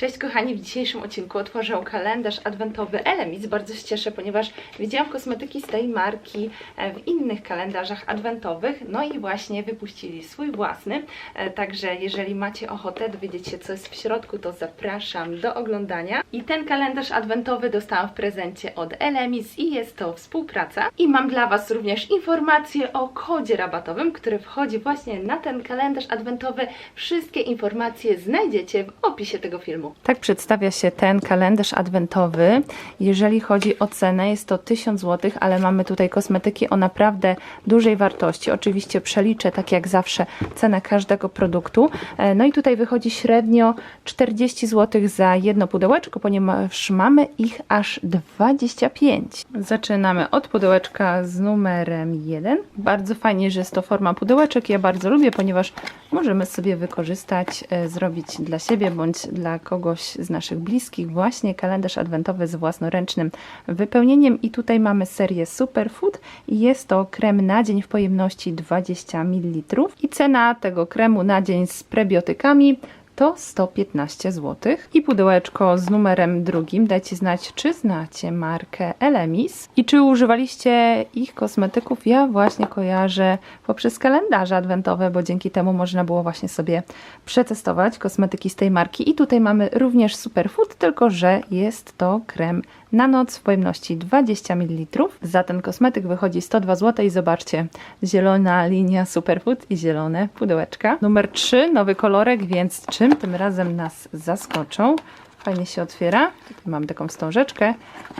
Cześć kochani, w dzisiejszym odcinku otworzę kalendarz adwentowy Elemis. Bardzo się cieszę, ponieważ widziałam kosmetyki z tej marki e, w innych kalendarzach adwentowych, no i właśnie wypuścili swój własny. E, Także jeżeli macie ochotę dowiedzieć się co jest w środku, to zapraszam do oglądania. I ten kalendarz adwentowy dostałam w prezencie od Elemis i jest to współpraca. I mam dla Was również informacje o kodzie rabatowym, który wchodzi właśnie na ten kalendarz adwentowy. Wszystkie informacje znajdziecie w opisie tego filmu. Tak przedstawia się ten kalendarz adwentowy. Jeżeli chodzi o cenę, jest to 1000 zł, ale mamy tutaj kosmetyki o naprawdę dużej wartości. Oczywiście przeliczę, tak jak zawsze, cenę każdego produktu. E, No i tutaj wychodzi średnio 40 zł za jedno pudełeczko, ponieważ mamy ich aż 25. Zaczynamy od pudełeczka z numerem 1. Bardzo fajnie, że jest to forma pudełeczek. Ja bardzo lubię, ponieważ możemy sobie wykorzystać, e, zrobić dla siebie bądź dla kogoś z naszych bliskich właśnie kalendarz adwentowy z własnoręcznym wypełnieniem. I tutaj mamy serię Superfood i jest to krem na dzień w pojemności 20 ml. I cena tego kremu na dzień z prebiotykami to 115 zł. I pudełeczko z numerem drugim. Dajcie znać, czy znacie markę Elemis i czy używaliście ich kosmetyków. Ja właśnie kojarzę poprzez kalendarze adwentowe, bo dzięki temu można było właśnie sobie przetestować kosmetyki z tej marki. I tutaj mamy również Superfood, tylko że jest to krem na noc w pojemności 20 ml. Za ten kosmetyk wychodzi 102 zł i zobaczcie, zielona linia Superfood i zielone pudełeczka. Numer 3, nowy kolorek, więc czym tym razem nas zaskoczą? Fajnie się otwiera. Tutaj mam taką wstążeczkę.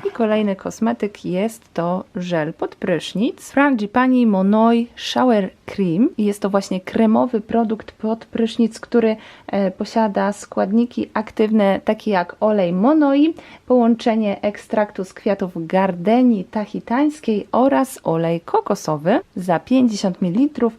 I kolejny kosmetyk jest to żel pod prysznic. Frangipani Monoi Shower Cream. Jest to właśnie kremowy produkt pod prysznic, który e, posiada składniki aktywne takie jak olej Monoi, połączenie ekstraktu z kwiatów gardeni tahitańskiej oraz olej kokosowy za 50 ml.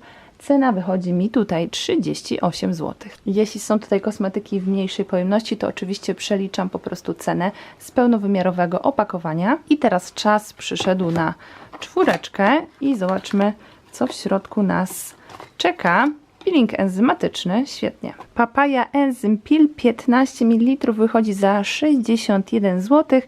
Cena wychodzi mi tutaj 38 zł. Jeśli są tutaj kosmetyki w mniejszej pojemności, to oczywiście przeliczam po prostu cenę z pełnowymiarowego opakowania. I teraz czas przyszedł na czwóreczkę i zobaczmy, co w środku nas czeka. Peeling enzymatyczny, świetnie. Papaja Enzym Pil 15 ml wychodzi za 61 zł.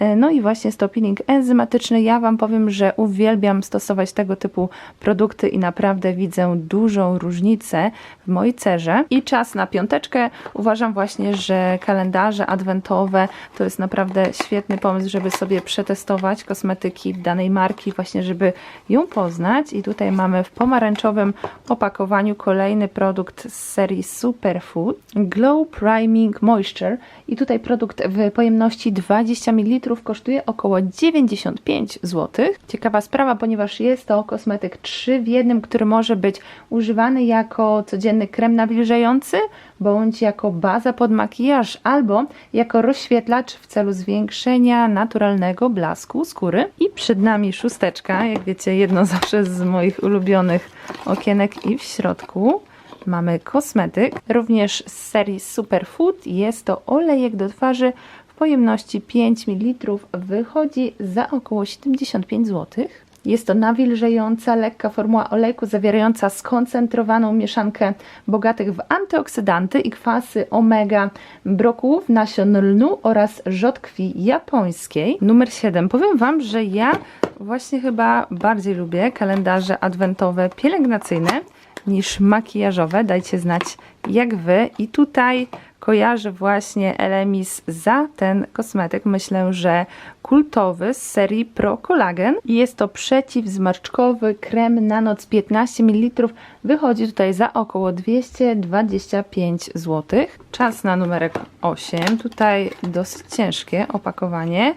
E, No i właśnie jest to peeling enzymatyczny. Ja Wam powiem, że uwielbiam stosować tego typu produkty i naprawdę widzę dużą różnicę mojej cerze. I czas na piąteczkę. Uważam właśnie, że kalendarze adwentowe to jest naprawdę świetny pomysł, żeby sobie przetestować kosmetyki danej marki, właśnie żeby ją poznać. I tutaj mamy w pomarańczowym opakowaniu kolejny produkt z serii Superfood Glow Priming Moisture. I tutaj produkt w pojemności 20 ml kosztuje około 95 zł. Ciekawa sprawa, ponieważ jest to kosmetyk 3 w jednym, który może być używany jako codzienny krem nawilżający, bądź jako baza pod makijaż, albo jako rozświetlacz w celu zwiększenia naturalnego blasku skóry. I przed nami szósteczka, jak wiecie, jedno zawsze z moich ulubionych okienek i w środku mamy kosmetyk, również z serii Superfood. Jest to olejek do twarzy w pojemności 5 ml. Wychodzi za około 75 zł. Jest to nawilżająca, lekka formuła olejku zawierająca skoncentrowaną mieszankę bogatych w antyoksydanty i kwasy omega brokułów, nasion lnu oraz rzodkwi japońskiej. Numer 7. Powiem Wam, że ja właśnie chyba bardziej lubię kalendarze adwentowe pielęgnacyjne niż makijażowe. Dajcie znać jak Wy. I tutaj kojarzę właśnie Elemis za ten kosmetyk. Myślę, że kultowy z serii Pro Collagen. Jest to przeciwzmarszczkowy krem na noc 15 ml. Wychodzi tutaj za około 225 zł. Czas na numerek 8. Tutaj dosyć ciężkie opakowanie.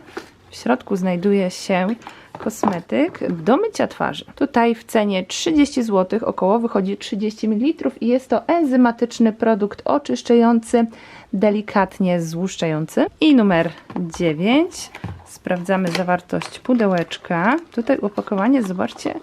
W środku znajduje się kosmetyk do mycia twarzy. Tutaj w cenie 30 zł około wychodzi 30 ml i jest to enzymatyczny produkt oczyszczający, delikatnie złuszczający. I numer 9. Sprawdzamy zawartość pudełeczka. Tutaj opakowanie, zobaczcie,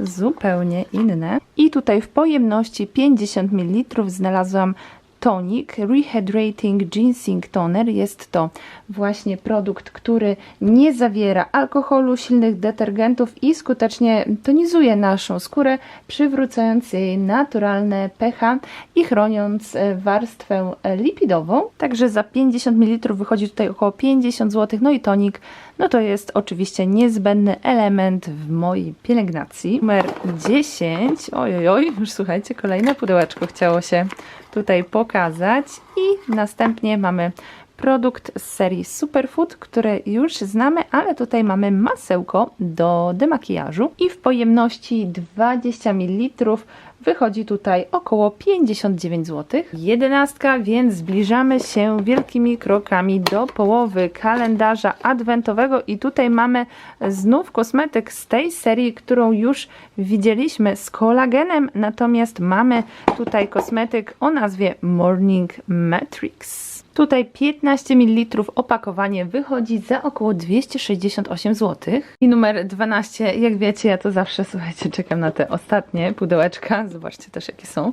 zupełnie inne. I tutaj w pojemności 50 ml znalazłam Tonic Rehydrating Ginseng Toner. Jest to właśnie produkt, który nie zawiera alkoholu, silnych detergentów i skutecznie tonizuje naszą skórę, przywracając jej naturalne pH i chroniąc e, warstwę lipidową. Także za 50 ml wychodzi tutaj około 50 zł. No i tonik, no to jest oczywiście niezbędny element w mojej pielęgnacji. Numer 10. Oj, oj, już słuchajcie, kolejne pudełeczko chciało się tutaj pokazać. I następnie mamy produkt z serii Superfood, który już znamy, ale tutaj mamy masełko do demakijażu i w pojemności 20 ml wychodzi tutaj około 59 zł. Jedenastka, więc zbliżamy się wielkimi krokami do połowy kalendarza adwentowego i tutaj mamy znów kosmetyk z tej serii, którą już widzieliśmy z kolagenem, natomiast mamy tutaj kosmetyk o nazwie Morning Matrix. Tutaj 15 ml opakowanie wychodzi za około 268 zł. I numer 12, jak wiecie, ja to zawsze, słuchajcie, czekam na te ostatnie pudełeczka. Zobaczcie też, jakie są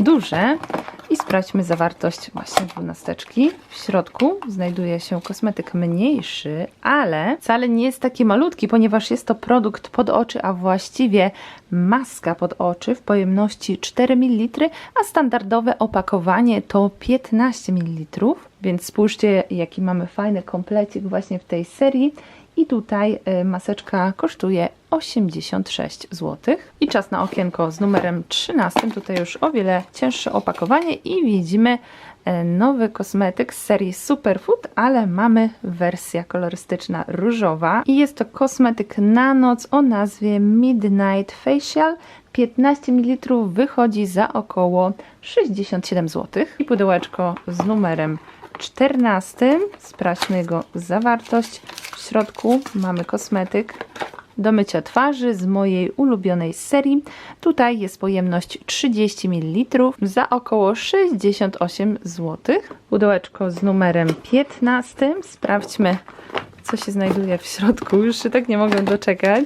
duże. I sprawdźmy zawartość właśnie dwunasteczki. W środku znajduje się kosmetyk mniejszy, ale wcale nie jest taki malutki, ponieważ jest to produkt pod oczy, a właściwie maska pod oczy w pojemności 4 ml, a standardowe opakowanie to 15 ml. Więc spójrzcie, jaki mamy fajny komplecik właśnie w tej serii. I tutaj y, maseczka kosztuje 86 zł. I czas na okienko z numerem 13. Tutaj już o wiele cięższe opakowanie i widzimy nowy kosmetyk z serii Superfood, ale mamy wersja kolorystyczna różowa. I jest to kosmetyk na noc o nazwie Midnight Facial. 15 ml wychodzi za około 67 zł. I pudełeczko z numerem 14. Sprawdźmy jego zawartość. W środku mamy kosmetyk do mycia twarzy z mojej ulubionej serii. Tutaj jest pojemność 30 ml za około 68 zł. Pudełeczko z numerem 15. Sprawdźmy, co się znajduje w środku. Już się tak nie mogę doczekać.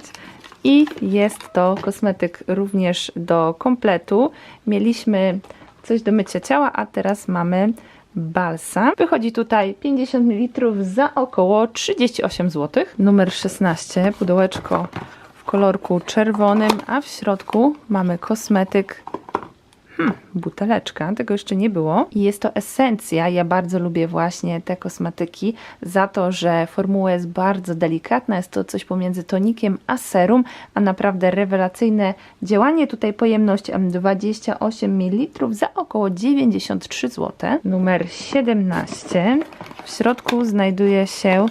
I jest to kosmetyk również do kompletu. Mieliśmy coś do mycia ciała, a teraz mamy balsam. Wychodzi tutaj 50 ml za około 38 zł. Numer 16, pudełeczko w kolorku czerwonym, a w środku mamy kosmetyk Hmm, buteleczka, tego jeszcze nie było. I jest to esencja. Ja bardzo lubię właśnie te kosmetyki za to, że formuła jest bardzo delikatna. Jest to coś pomiędzy tonikiem a serum, a naprawdę rewelacyjne działanie. Tutaj pojemność 28 ml za około 93 zł. Numer 17. W środku znajduje się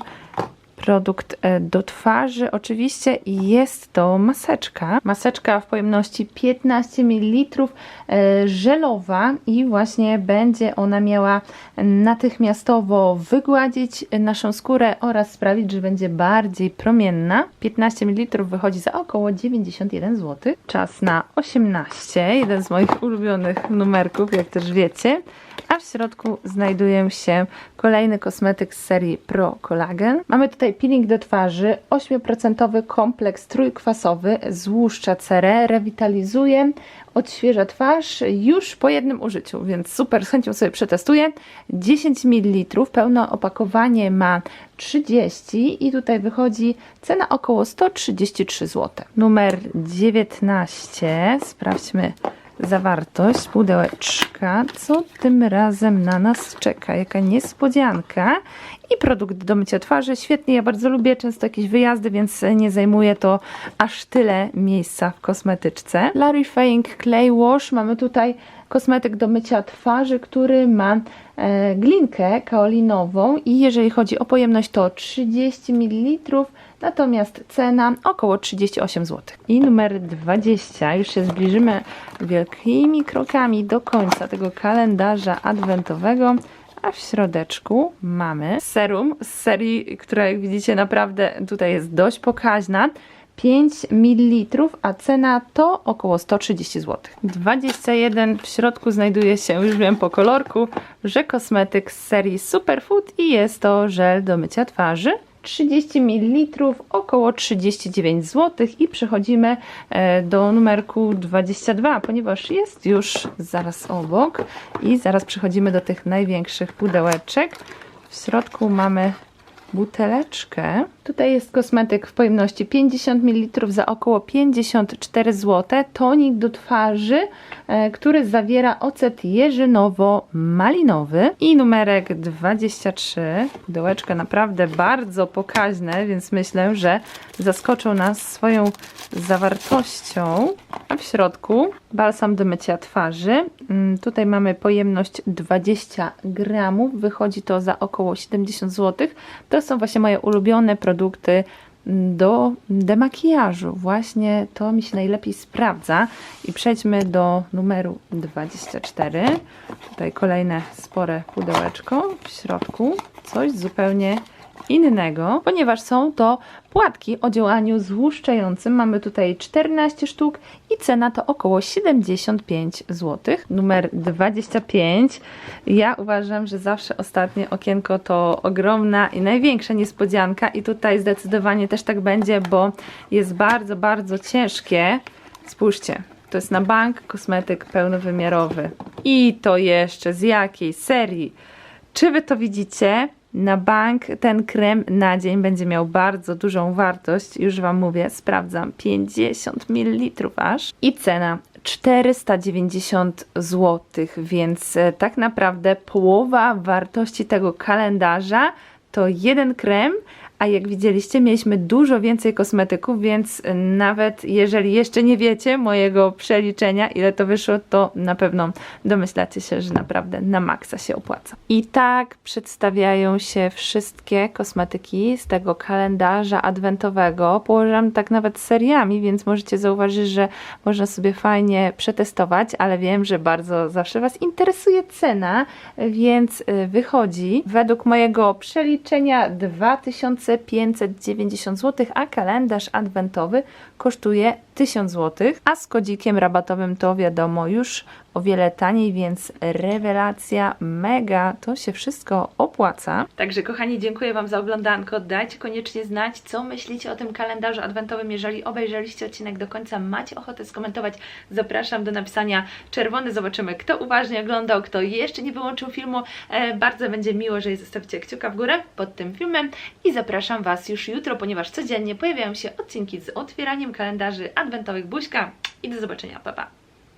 produkt e, do twarzy. Oczywiście jest to maseczka. Maseczka w pojemności 15 ml, e, żelowa i właśnie będzie ona miała natychmiastowo wygładzić naszą skórę oraz sprawić, że będzie bardziej promienna. 15 ml wychodzi za około 91 zł. Czas na 18, jeden z moich ulubionych numerków, jak też wiecie a w środku znajduje się kolejny kosmetyk z serii Pro Collagen. Mamy tutaj peeling do twarzy, 8% kompleks trójkwasowy, złuszcza cerę, rewitalizuje, odświeża twarz już po jednym użyciu, więc super, z chęcią sobie przetestuję. 10 ml, pełne opakowanie ma 30 i tutaj wychodzi cena około 133 zł. Numer 19, sprawdźmy zawartość pudełeczka. Co tym razem na nas czeka? Jaka niespodzianka. I produkt do mycia twarzy. Świetnie, ja bardzo lubię często jakieś wyjazdy, więc nie zajmuje to aż tyle miejsca w kosmetyczce. Clarifying Clay Wash. Mamy tutaj kosmetyk do mycia twarzy, który ma e, glinkę kaolinową i jeżeli chodzi o pojemność to 30 ml, natomiast cena około 38 zł. I numer 20, już się zbliżymy wielkimi krokami do końca tego kalendarza adwentowego. A w środeczku mamy serum z serii, która jak widzicie naprawdę tutaj jest dość pokaźna. 5 ml, a cena to około 130 zł. 21 w środku znajduje się, już wiem po kolorku, że kosmetyk z serii Superfood i jest to żel do mycia twarzy. 30 ml, około 39 zł i przechodzimy e, do numerku 22, ponieważ jest już zaraz obok i zaraz przechodzimy do tych największych pudełeczek. W środku mamy buteleczkę. Tutaj jest kosmetyk w pojemności 50 ml za około 54 zł. Tonik do twarzy, e, który zawiera ocet jeżynowo-malinowy i numerek 23. Pudełeczka naprawdę bardzo pokaźne, więc myślę, że zaskoczą nas swoją zawartością. A w środku balsam do mycia twarzy. Mm, Tutaj mamy pojemność 20 gramów. Wychodzi to za około 70 zł. To są właśnie moje ulubione produkty mm, do demakijażu. Właśnie to mi się najlepiej sprawdza. I przejdźmy do numeru 24. Tutaj kolejne spore pudełeczko. W środku coś zupełnie innego, ponieważ są to płatki o działaniu złuszczającym. Mamy tutaj 14 sztuk i cena to około 75 zł. Numer 25. Ja uważam, że zawsze ostatnie okienko to ogromna i największa niespodzianka i tutaj zdecydowanie też tak będzie, bo jest bardzo, bardzo ciężkie. Spójrzcie, to jest na bank kosmetyk pełnowymiarowy. I to jeszcze z jakiej serii? Czy wy to widzicie? Na bank ten krem na dzień będzie miał bardzo dużą wartość. Już wam mówię, sprawdzam. 50 ml aż. I cena 490 zł, więc e, tak naprawdę połowa wartości tego kalendarza to jeden krem, a jak widzieliście, mieliśmy dużo więcej kosmetyków, więc nawet jeżeli jeszcze nie wiecie mojego przeliczenia, ile to wyszło, to na pewno domyślacie się, że naprawdę na maksa się opłaca. I tak przedstawiają się wszystkie kosmetyki z tego kalendarza adwentowego. Położyłam tak nawet seriami, więc możecie zauważyć, że można sobie fajnie przetestować, ale wiem, że bardzo zawsze Was interesuje cena, więc y, wychodzi według mojego przeliczenia 2590 zł, a kalendarz adwentowy kosztuje 1000 zł, a z kodzikiem rabatowym to wiadomo już o wiele taniej, więc rewelacja, mega, to się wszystko opłaca. Także kochani, dziękuję Wam za oglądanko. Dajcie koniecznie znać, co myślicie o tym kalendarzu adwentowym. Jeżeli obejrzeliście odcinek do końca, macie ochotę skomentować, zapraszam do napisania czerwony. Zobaczymy, kto uważnie oglądał, kto jeszcze nie wyłączył filmu. E, bardzo będzie miło, jeżeli zostawicie kciuka w górę pod tym filmem i zapraszam Was już jutro, ponieważ codziennie pojawiają się odcinki z otwieraniem kalendarzy adwentowych. Buźka i do zobaczenia, pa pa!